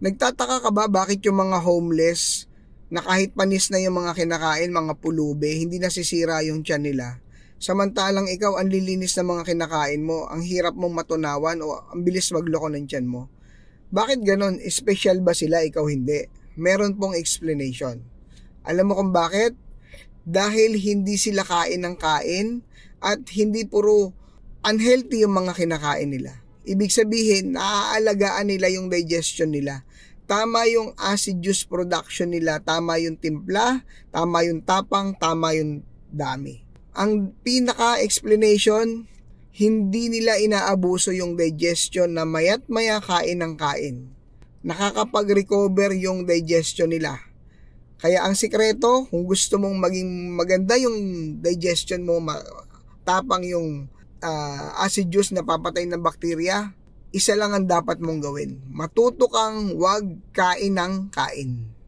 Nagtataka ka ba bakit yung mga homeless na kahit panis na yung mga kinakain, mga pulube, hindi nasisira yung tiyan nila? Samantalang ikaw ang lilinis ng mga kinakain mo, ang hirap mong matunawan o ang bilis magloko ng tiyan mo. Bakit ganon? Special ba sila, ikaw hindi? Meron pong explanation. Alam mo kung bakit? Dahil hindi sila kain ng kain at hindi puro unhealthy yung mga kinakain nila. Ibig sabihin, naaalagaan nila yung digestion nila. Tama yung acid juice production nila, tama yung timpla, tama yung tapang, tama yung dami. Ang pinaka-explanation, hindi nila inaabuso yung digestion na mayat maya kain ng kain. Nakakapag-recover yung digestion nila. Kaya ang sikreto, kung gusto mong maging maganda yung digestion mo, tapang yung ah, acid juice na papatay ng bakterya, isa lang ang dapat mong gawin. Matuto kang wag kain ng kain.